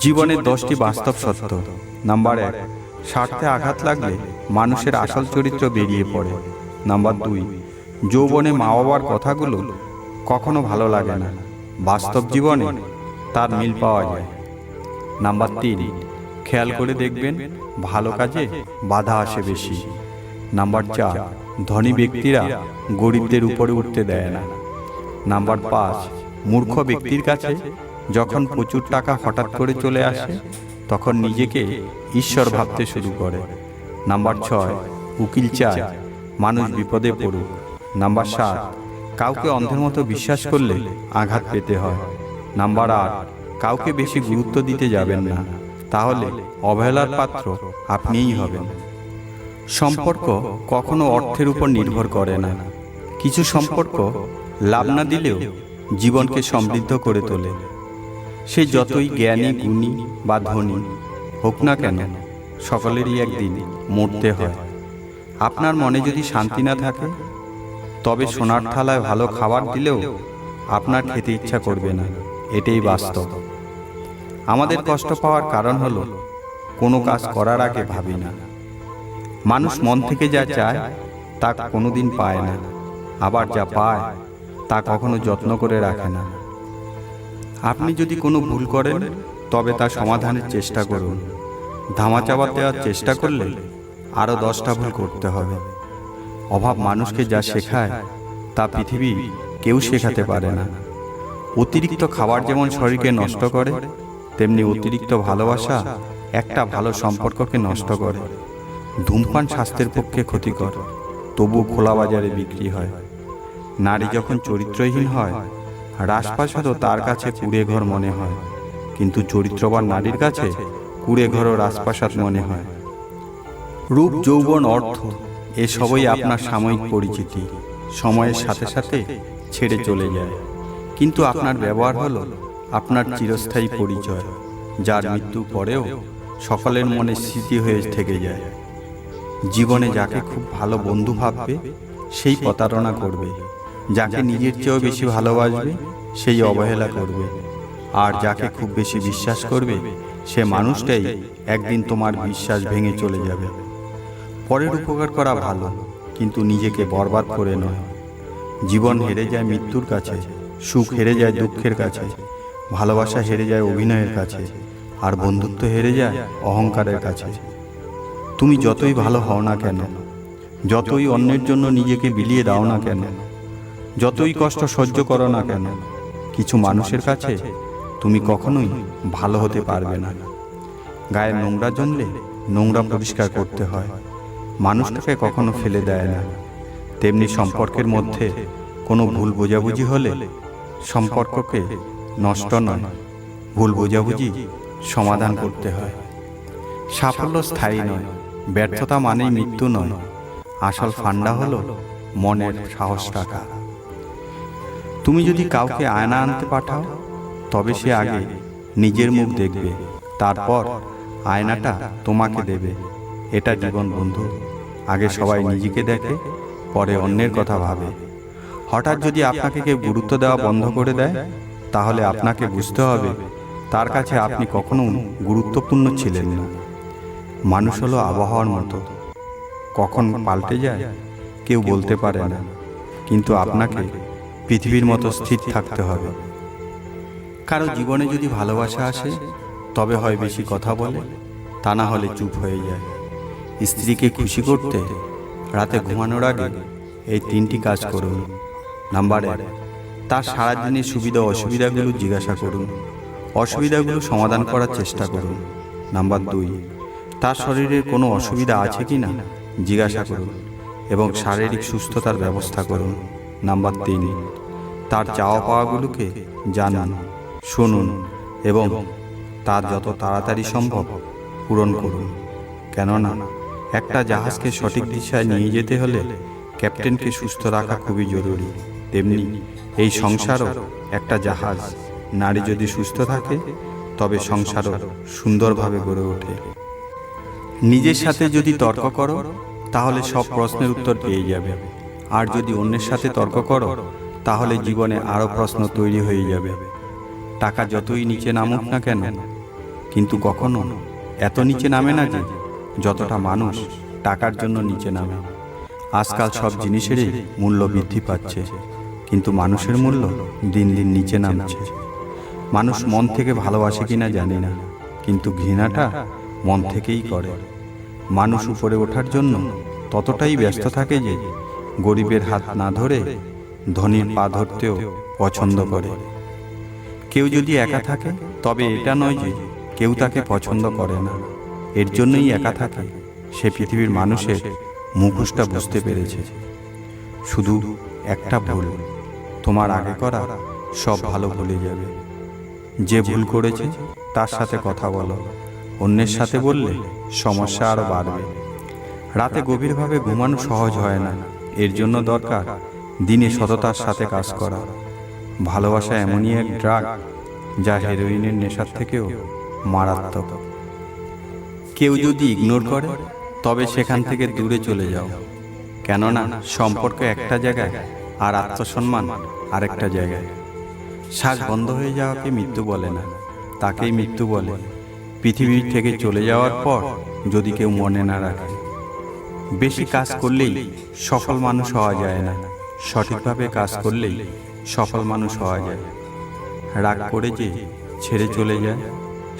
জীবনের দশটি বাস্তব সত্য। নাম্বার এক স্বার্থে আঘাত লাগলে মানুষের আসল চরিত্র বেরিয়ে পড়ে। নাম্বার দুই যৌবনে মা বাবার কথাগুলো কখনো ভালো লাগে না। বাস্তব জীবনে তার মিল পাওয়া যায়। নাম্বার তিন খেয়াল করে দেখবেন ভালো কাজে বাধা আসে বেশি। নাম্বার চার ধনী ব্যক্তিরা গরিবদের উপরে উঠতে দেয় না। নাম্বার পাঁচ মূর্খ ব্যক্তির কাছে যখন প্রচুর টাকা হঠাৎ করে চলে আসে, তখন নিজেকে ঈশ্বর ভাবতে শুরু করে। নাম্বার ছয়, উকিল চায়, মানুষ বিপদে পড়ুক। নাম্বার সাত, কাউকে অন্ধের মতো বিশ্বাস করলে আঘাত পেতে হয়। নাম্বার আট, কাউকে বেশি গুরুত্ব দিতে যাবেন না। তাহলে অবহেলার পাত্র আপনিই হবেন। সম্পর্ক কখনো অর্থের উপর নির্ভর করে না। কিছু সম্পর্ক লাভ না দিলেও জীবনকে সমৃদ্ধ করে তোলে। সে যতই জ্ঞানী গুণী বা ধনী হোক না কেন সকলেরই একদিন মরতে হয়। আপনার মনে যদি শান্তি না থাকে তবে সোনার থালায় ভালো খাবার দিলেও আপনার খেতে ইচ্ছা করবে না। এটাই বাস্তব। আমাদের কষ্ট পাওয়ার কারণ হলো কোনো কাজ করার আগে ভাবি না। মানুষ মন থেকে যা চায় তা কোনোদিন পায় না। আবার যা পায় তা কখনো যত্ন করে রাখে না। আপনি যদি কোনো ভুল করেন, তবে তা সমাধানের চেষ্টা করুন। ধামা ধামাচাপা দেওয়ার চেষ্টা করলে আরও দশটা ভুল করতে হবে। অভাব মানুষকে যা শেখায়, তা পৃথিবী কেউ শেখাতে পারে না। অতিরিক্ত খাবার যেমন শরীরকে নষ্ট করে, তেমনি অতিরিক্ত ভালোবাসা একটা ভালো সম্পর্ককে নষ্ট করে। ধূমপান স্বাস্থ্যের পক্ষে ক্ষতিকর তবু খোলা বাজারে বিক্রি হয়। নারী যখন চরিত্রহীন হয় রাজপ্রাসাদও তার কাছে কুড়ে ঘর মনে হয়। কিন্তু চরিত্রবান নারীর কাছে কুড়ে ঘরও রাজপ্রাসাদ মনে হয়। রূপ, যৌবন, অর্থ এসবই আপনার সাময়িক পরিচিতি। সময়ের সাথে সাথে ছেড়ে চলে যায়। কিন্তু আপনার ব্যবহার হলো আপনার চিরস্থায়ী পরিচয়, যার মৃত্যু পরেও সকলের মনে স্মৃতি হয়ে থেকে যায়। জীবনে যাকে খুব ভালো বন্ধু ভাববে, সেই প্রতারণা করবে। যাকে নিজের চেয়েও বেশি ভালোবাসবে সেই অবহেলা করবে। আর যাকে খুব বেশি বিশ্বাস করবে সে মানুষটাই একদিন তোমার বিশ্বাস ভেঙে চলে যাবে। পরের উপকার করা ভালো কিন্তু নিজেকে বরবাদ করে নয়। জীবন হেরে যায় মৃত্যুর কাছে সুখ হেরে যায় দুঃখের কাছে ভালোবাসা হেরে যায় অভিনয়ের কাছে আর বন্ধুত্ব হেরে যায় অহংকারের কাছে। তুমি যতই ভালো হও না কেন যতই অন্যের জন্য নিজেকে বিলিয়ে দাও না কেন যতই কষ্ট সহ্য করো না কেন কিছু মানুষের কাছে তুমি কখনোই ভালো হতে পারবে না। গায়ে নোংরা জমলে নোংরা পরিষ্কার করতে হয়। মানুষটাকে কখনো ফেলে দেয় না। তেমনি সম্পর্কের মধ্যে কোনো ভুল বোঝাবুঝি হলে সম্পর্ককে নষ্ট নয়। ভুল বোঝাবুঝি সমাধান করতে হয়। সাফল্য স্থায়ী নয়। ব্যর্থতা মানেই মৃত্যু নয়। আসল ফান্ডা হলো মনের সাহস রাখা। তুমি যদি কাউকে আয়না আনতে পাঠাও, তবে সে আগে নিজের মুখ দেখবে। তারপর আয়নাটা তোমাকে দেবে। এটা জীবন বন্ধু। আগে সবাই নিজেকে দেখে, পরে অন্যের কথা ভাবে। হঠাৎ যদি আপনাকে কেউ গুরুত্ব দেওয়া বন্ধ করে দেয়, তাহলে আপনাকে বুঝতে হবে, তার কাছে আপনি কখনো গুরুত্বপূর্ণ ছিলেন না। মানুষ হলো আবহাওয়ার মতো। কখন পাল্টে যায়, কেউ বলতে পারে না। কিন্তু আপনাকে পৃথিবীর মতো স্থির থাকতে হবে। কারও জীবনে যদি ভালোবাসা আসে, তবে হয় বেশি কথা বলে, তা না হলে চুপ হয়ে যায়। স্ত্রীকে খুশি করতে রাতে ঘুমানোর আগে এই তিনটি কাজ করুন। নাম্বার এক, তার সারাদিনের সুবিধা অসুবিধাগুলো জিজ্ঞাসা করুন। অসুবিধাগুলো সমাধান করার চেষ্টা করুন। নাম্বার দুই, তার শরীরে কোনো অসুবিধা আছে কি না জিজ্ঞাসা করুন এবং শারীরিক সুস্থতার ব্যবস্থা করুন। নাম্বার তিন তার চাওয়া পাওয়াগুলোকে জানান, শুনুন এবং তার যত তাড়াতাড়ি সম্ভব পূরণ করুন। কেননা একটা জাহাজকে সঠিক দিশায় নিয়ে যেতে হলে ক্যাপ্টেনকে সুস্থ রাখা খুবই জরুরি। তেমনি এই সংসারও একটা জাহাজ। নারী যদি সুস্থ থাকে, তবে সংসারও সুন্দরভাবে গড়ে ওঠে। নিজের সাথে যদি তর্ক করো, তাহলে সব প্রশ্নের উত্তর পেয়ে যাবে। আর যদি অন্যের সাথে তর্ক করো তাহলে জীবনে আরও প্রশ্ন তৈরি হয়ে যাবে। টাকা যতই নিচে নামুক না কেন, কিন্তু কখনো এত নিচে নামে না যে যতটা মানুষ টাকার জন্য নিচে নামে। আজকাল সব জিনিসেরই মূল্য বৃদ্ধি পাচ্ছে, কিন্তু মানুষের মূল্য দিন দিন নিচে নামছে। মানুষ মন থেকে ভালোবাসে কিনা জানি না, কিন্তু ঘৃণাটা মন থেকেই করে। মানুষ উপরে ওঠার জন্য ততটাই ব্যস্ত থাকে যে গরিবের হাত না ধরে ধনীর পা ধরতেও পছন্দ করে। কেউ যদি একা থাকে, তবে এটা নয় যে কেউ তাকে পছন্দ করে না। এর জন্যই একা থাকে, সে পৃথিবীর মানুষের মুখোশটা বুঝতে পেরেছে। শুধু একটা ভুল, তোমার আগে করা সব ভালো ভুলে যাবে। যে ভুল করেছে, তার সাথে কথা বলো, অন্যের সাথে বললে সমস্যা আরও বাড়বে। রাতে গভীরভাবে ঘুমানো সহজ হয় না, এর জন্য দরকার দিনে সততার সাথে কাজ করা। ভালোবাসা এমনই এক ড্রাগ যা হেরোইনের নেশার থেকেও মারাত্মক। কেউ যদি ইগনোর করে, তবে সেখান থেকে দূরে চলে যাও। কেননা সম্পর্ক একটা জায়গায় আর আত্মসম্মান আরেকটা জায়গায়। শ্বাস বন্ধ হয়ে যাওয়াকে মৃত্যু বলে না। তাকেই মৃত্যু বলে। পৃথিবী থেকে চলে যাওয়ার পর যদি কেউ মনে না রাখে। বেশি কাজ করলেই সফল মানুষ হওয়া যায় না। সঠিকভাবে কাজ করলেই সফল মানুষ হওয়া যায়। রাগ করে যে ছেড়ে চলে যায়,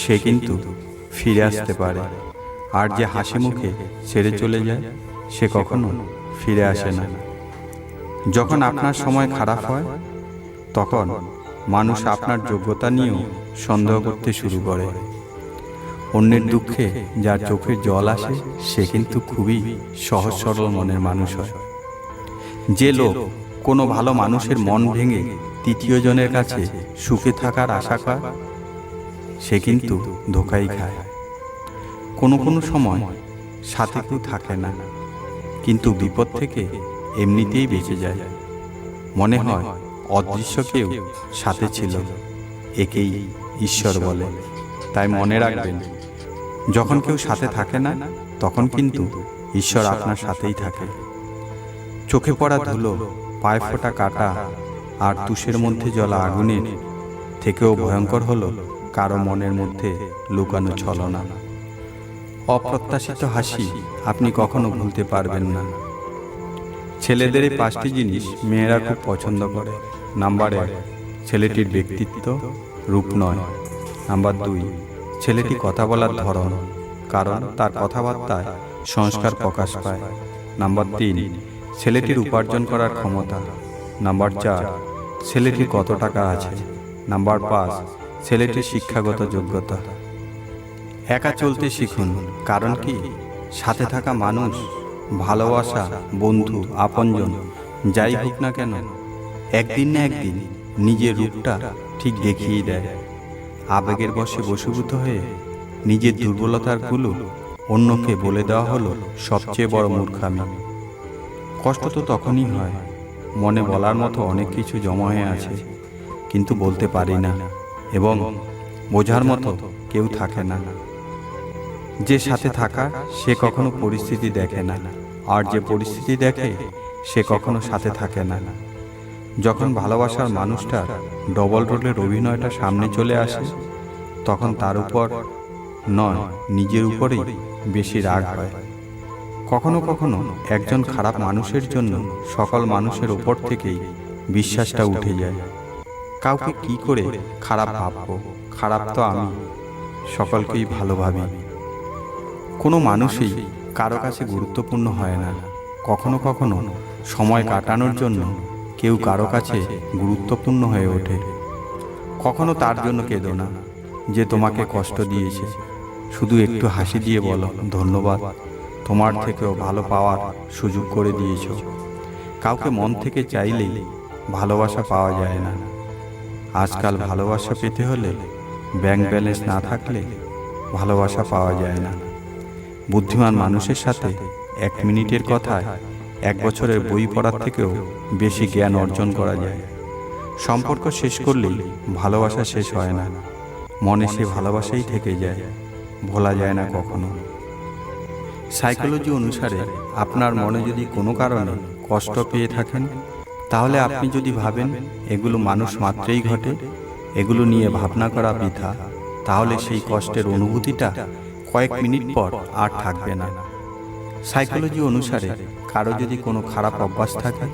সে কিন্তু ফিরে আসতে পারে। আর যে হাসি মুখে ছেড়ে চলে যায়, সে কখনো ফিরে আসে না। যখন আপনার সময় খারাপ হয়, তখন মানুষ আপনার যোগ্যতা নিয়েও সন্দেহ করতে শুরু করে। অন্যের দুঃখে যার চোখের জল আসে, সে কিন্তু খুবই সহজ সরল মনের মানুষ হয়। যে লোক কোনো ভালো মানুষের মন ভেঙে তৃতীয় জনের কাছে সুখে থাকার আশা করে, সে কিন্তু ধোকাই খায়। কোনো কোনো সময় সাথে কেউ থাকে না, কিন্তু বিপদ থেকে এমনিতেই বেঁচে যায়। মনে হয় অদৃশ্য কেউ সাথে ছিল, একেই ঈশ্বর বলে। তাই মনে রাখবেন, যখন কেউ সাথে থাকে না, তখন কিন্তু ঈশ্বর আপনার সাথেই থাকে। চোখে পড়া ধুলো, পায়ে ফোটা কাটা আর তুষের মধ্যে জ্বলা আগুনের থেকেও ভয়ঙ্কর হলো কারও মনের মধ্যে লুকানো ছলনা। অপ্রত্যাশিত হাসি আপনি কখনো ভুলতে পারবেন না। ছেলেদের এই পাঁচটি জিনিস মেয়েরা খুব পছন্দ করে। নাম্বার এক, ছেলেটির ব্যক্তিত্ব, রূপ নয়। নাম্বার দুই, ছেলেটি কথা বলার ধরন, কারণ তার কথাবার্তায় সংস্কার প্রকাশ পায়। নাম্বার তিন ছেলেটির উপার্জন করার ক্ষমতা। নাম্বার চার ছেলেটি কত টাকা আছে? নাম্বার পাঁচ ছেলেটির শিক্ষাগত যোগ্যতা। একা চলতে শিখুন। কারণ কি? সাথে থাকা মানুষ ভালোবাসা বন্ধু আপনজন যাই হোক না কেন একদিন না একদিন নিজের রূপটা ঠিক দেখিয়ে দেয়। আবেগের বশে বশীভূত হয়ে নিজের দুর্বলতারগুলো অন্যকে বলে দেওয়া হলো সবচেয়ে বড় মূর্খামি। কষ্ট তো তখনই হয়। মনে বলার মতো অনেক কিছু জমা হয়ে আছে, কিন্তু বলতে পারি না এবং বোঝার মতো কেউ থাকে না। যে সাথে থাকা, সে কখনো পরিস্থিতি দেখে না, আর যে পরিস্থিতি দেখে, সে কখনো সাথে থাকে না। যখন ভালোবাসার মানুষটার ডবল রোলের অভিনয়টা সামনে চলে আসে, তখন তার উপর নয়, নিজের উপরেই বেশি রাগ হয়। কখনো কখনো একজন খারাপ মানুষের জন্য সকল মানুষের ওপর থেকেই বিশ্বাসটা উঠে যায়। কাউকে কি করে খারাপ ভাববো? খারাপ তো আমি, সকলকেই ভালো ভাবি কোনো মানুষই কারও কাছে গুরুত্বপূর্ণ হয় না। কখনো কখনো সময় কাটানোর জন্য কেউ কারও কাছে গুরুত্বপূর্ণ হয়ে ওঠে। কখনো তার জন্য কেঁদো না যে তোমাকে কষ্ট দিয়েছে। শুধু একটু হাসি দিয়ে বলো, ধন্যবাদ। তোমার থেকেও ভালো পাওয়ার সুযোগ করে দিয়েছ। কাউকে মন থেকে চাইলেই ভালোবাসা পাওয়া যায় না। আজকাল ভালোবাসা পেতে হলে ব্যাংক ব্যালেন্স না থাকলে ভালোবাসা পাওয়া যায় না। বুদ্ধিমান মানুষের সাথে এক মিনিটের কথায় এক বছরের বই পড়ার থেকেও বেশি জ্ঞান অর্জন করা যায়। সম্পর্ক শেষ করলেই ভালোবাসা শেষ হয় না। মনে সে ভালোবাসাই থেকে যায়। ভোলা যায় না কখনো। সাইকোলজি অনুসারে আপনার মনে যদি কোনো কারণে কষ্ট পেয়ে থাকেন, তাহলে আপনি যদি ভাবেন এগুলো মানুষ মাত্রেই ঘটে, এগুলো নিয়ে ভাবনা করা বৃথা, তাহলে সেই কষ্টের অনুভূতিটা কয়েক মিনিট পর আর থাকবে না। সাইকোলজি অনুসারে কারও যদি কোনো খারাপ অভ্যাস থাকে,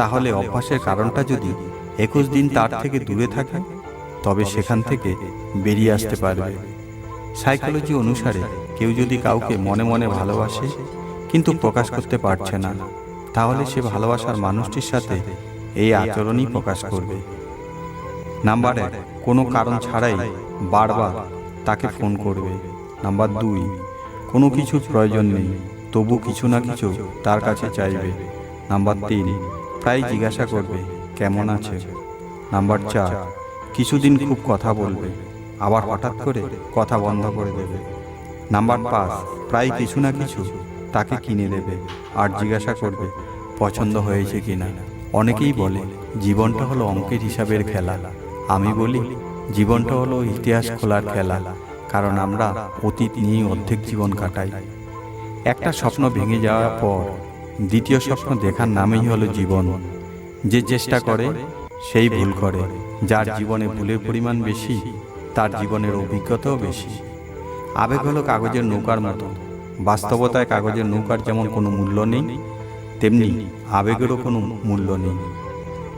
তাহলে অভ্যাসের কারণটা যদি একুশ দিন তার থেকে দূরে থাকে, তবে সেখান থেকে বেরিয়ে আসতে পারবে। সাইকোলজি অনুসারে কেউ যদি কাউকে মনে মনে ভালোবাসে, কিন্তু প্রকাশ করতে পারছে না, তাহলে সে ভালোবাসার মানুষটির সাথে এই আচরণই প্রকাশ করবে। নাম্বার এক, কোনো কারণ ছাড়াই বারবার তাকে ফোন করবে। নাম্বার দুই, কোনো কিছুর প্রয়োজন নেই, তবু কিছু না কিছু তার কাছে চাইবে। নাম্বার তিন, প্রায় জিজ্ঞাসা করবে, কেমন আছে? নাম্বার চার, কিছুদিন খুব কথা বলবে, আবার হঠাৎ করে কথা বন্ধ করে দেবে। নাম্বার পাঁচ প্রায় কিছু না কিছু তাকে কিনে দেবে আর জিজ্ঞাসা করবে, পছন্দ হয়েছে কিনা। অনেকেই বলে, জীবনটা হলো অঙ্কের হিসাবের খেলা। আমি বলি, জীবনটা হলো ইতিহাস খোলার খেলা, কারণ আমরা অতীত নিয়েই অর্ধেক জীবন কাটাই। একটা স্বপ্ন ভেঙে যাওয়ার পর, দ্বিতীয় স্বপ্ন দেখার নামেই হলো জীবন। যে চেষ্টা করে, সেই ভুল করে। যার জীবনে ভুলের পরিমাণ বেশি, তার জীবনের অভিজ্ঞতাও বেশি। আবেগ হলো কাগজের নৌকার মতো। বাস্তবতায় কাগজের নৌকার যেমন কোনো মূল্য নেই, তেমনি আবেগেরও কোনো মূল্য নেই।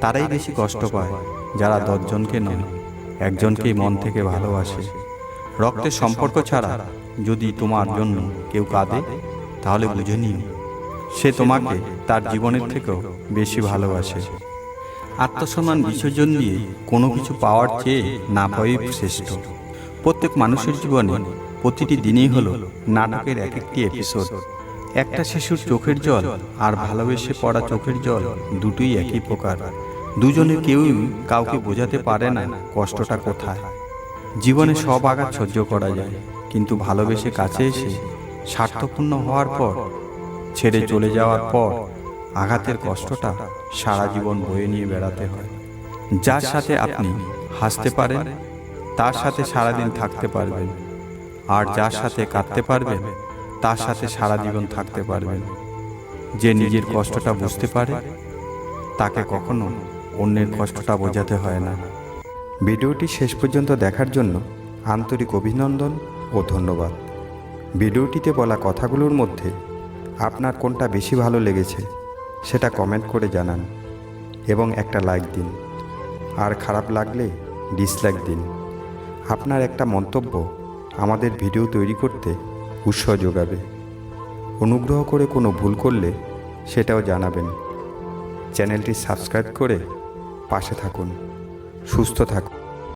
তারাই বেশি কষ্ট পায় যারা দশজনকে নয়, একজনকেই মন থেকে ভালোবাসে। রক্তের সম্পর্ক ছাড়া যদি তোমার জন্য কেউ কাঁদে, তাহলে বুঝে নিও, সে তোমাকে তার জীবনের থেকেও বেশি ভালোবাসে। আত্মসম্মান বিসর্জন দিয়ে কোনো কিছু পাওয়ার চেয়ে না পাওয়াই শ্রেষ্ঠ। প্রত্যেক মানুষের জীবনে প্রতিটি দিনই হলো নাটকের এক একটি এপিসোড একটা শিশুর চোখের জল আর ভালোবেসে পড়া চোখের জল দুটোই একই প্রকার। দুজনে কেউই কাউকে বোঝাতে পারে না কষ্টটা কোথায়। জীবনে সব আঘাত সহ্য করা যায়, কিন্তু ভালোবেসে কাছে এসে স্বার্থপূর্ণ হওয়ার পর, ছেড়ে চলে যাওয়ার পর, আঘাতের কষ্টটা সারা জীবন বয়ে নিয়ে বেড়াতে হয়। যার সাথে আপনি হাসতে পারেন, তার সাথে সারাদিন থাকতে পারবেন। আর যার সাথে কাঁদতে পারবেন, তার সাথে সারা জীবন থাকতে পারবেন। যে নিজের কষ্টটা বুঝতে পারে, তাকে কখনো অন্যের কষ্টটা বোঝাতে হয় না। ভিডিওটি শেষ পর্যন্ত দেখার জন্য আন্তরিক অভিনন্দন ও ধন্যবাদ। ভিডিওটিতে বলা কথাগুলোর মধ্যে আপনার কোনটা বেশি ভালো লেগেছে, সেটা কমেন্ট করে জানান এবং একটা লাইক দিন। আর খারাপ লাগলে ডিসলাইক দিন। আপনার একটা মন্তব্য আমাদের ভিডিও তৈরি করতে উৎসাহ যোগাবে। অনুগ্রহ করে কোনো ভুল করলে সেটাও জানাবেন। চ্যানেলটি সাবস্ক্রাইব করে পাশে থাকুন। সুস্থ থাকুন।